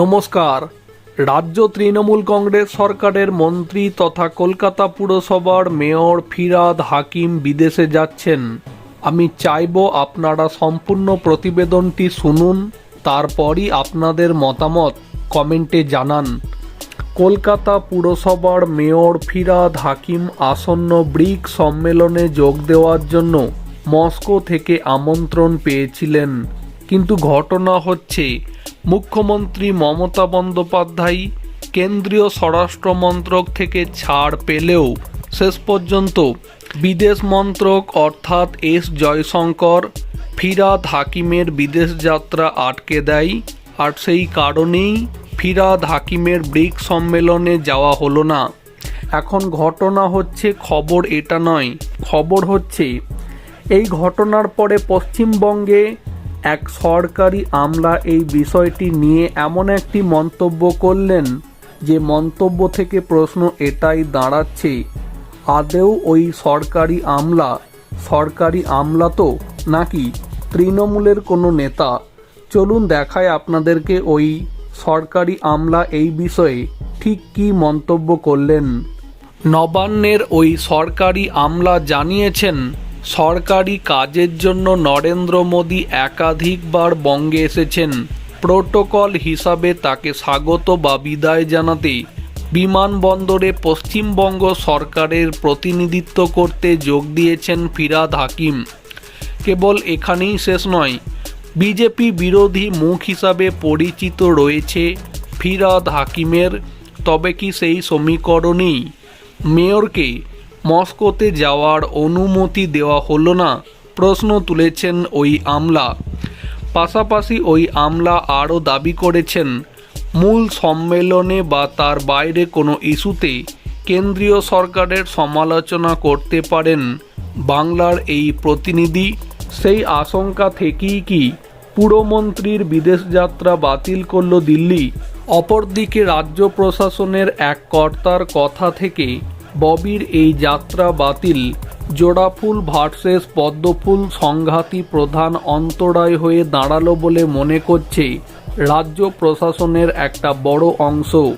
নমস্কার। রাজ্য তৃণমূল কংগ্রেস সরকারের মন্ত্রী তথা কলকাতা পুরসভার মেয়র ফিরাদ হাকিম বিদেশে যাচ্ছেন। আমি চাইব আপনারা সম্পূর্ণ প্রতিবেদনটি শুনুন, তারপরই আপনাদের মতামত কমেন্টে জানান। কলকাতা পুরসভার মেয়র ফিরাদ হাকিম আসন্ন ব্রিক সম্মেলনে যোগ দেওয়ার জন্য মস্কো থেকে আমন্ত্রণ পেয়েছিলেন। কিন্তু ঘটনা হচ্ছে মুখ্যমন্ত্রী মমতা বন্দ্যোপাধ্যায় কেন্দ্রীয় স্বরাষ্ট্র মন্ত্রক থেকে ছাড় পেলেও শেষ পর্যন্ত বিদেশ মন্ত্রক অর্থাৎ এস জয়শঙ্কর, ফিরাদ হাকিমের বিদেশ যাত্রা আটকে দেয়। আর সেই কারণেই ফিরাদ হাকিমের ব্রিক সম্মেলনে যাওয়া হলো না। এখন ঘটনা হচ্ছে খবর এটা নয়। খবর হচ্ছে, এই ঘটনার পরে পশ্চিমবঙ্গে এক সরকারি আমলা এই বিষয়টি নিয়ে এমন একটি মন্তব্য করলেন যে মন্তব্য থেকে প্রশ্ন এটাই দাঁড়াচ্ছে। আদেও ওই সরকারি আমলা সরকারি আমলা তো নাকি তৃণমূলের কোনো নেতা? চলুন দেখায় আপনাদেরকে ওই সরকারি আমলা এই বিষয়ে ঠিক কী মন্তব্য করলেন। নবান্নের ওই সরকারি আমলা জানিয়েছেন সরকারি কাজের জন্য নরেন্দ্র মোদী একাধিকবার বঙ্গে এসেছেন। প্রোটোকল হিসাবে তাকে স্বাগত বা বিদায় জানাতে বিমানবন্দরে পশ্চিমবঙ্গ সরকারের প্রতিনিধিত্ব করতে যোগ দিয়েছেন ফিরাদ হাকিম। কেবল এখানেই শেষ নয়, বিজেপি বিরোধী মুখ হিসাবে পরিচিত রয়েছে ফিরাদ হাকিমের। তবে কি সেই সমীকরণেই? মেয়রকে মস্কোতে যাওয়ার অনুমতি দেওয়া হলো না, প্রশ্ন তুলেছেন ওই আমলা। পাশাপাশি ওই আমলা আরও দাবি করেছেন, মূল সম্মেলনে বা তার বাইরে কোনো ইস্যুতে কেন্দ্রীয় সরকারের সমালোচনা করতে পারেন বাংলার এই প্রতিনিধি। সেই আশঙ্কা থেকেই কি পুরমন্ত্রীর বিদেশ যাত্রা বাতিল করল দিল্লি? অপরদিকে রাজ্য প্রশাসনের এক কর্তার কথা থেকে ববির এই যাত্রা বাতিল। জোড়াফুল ভার্সেস পদ্মফুল সংঘাতি প্রধান অন্তরায় হয়ে দাঁড়াল বলে মনে করছে। রাজ্য প্রশাসনের একটা বড় অংশ।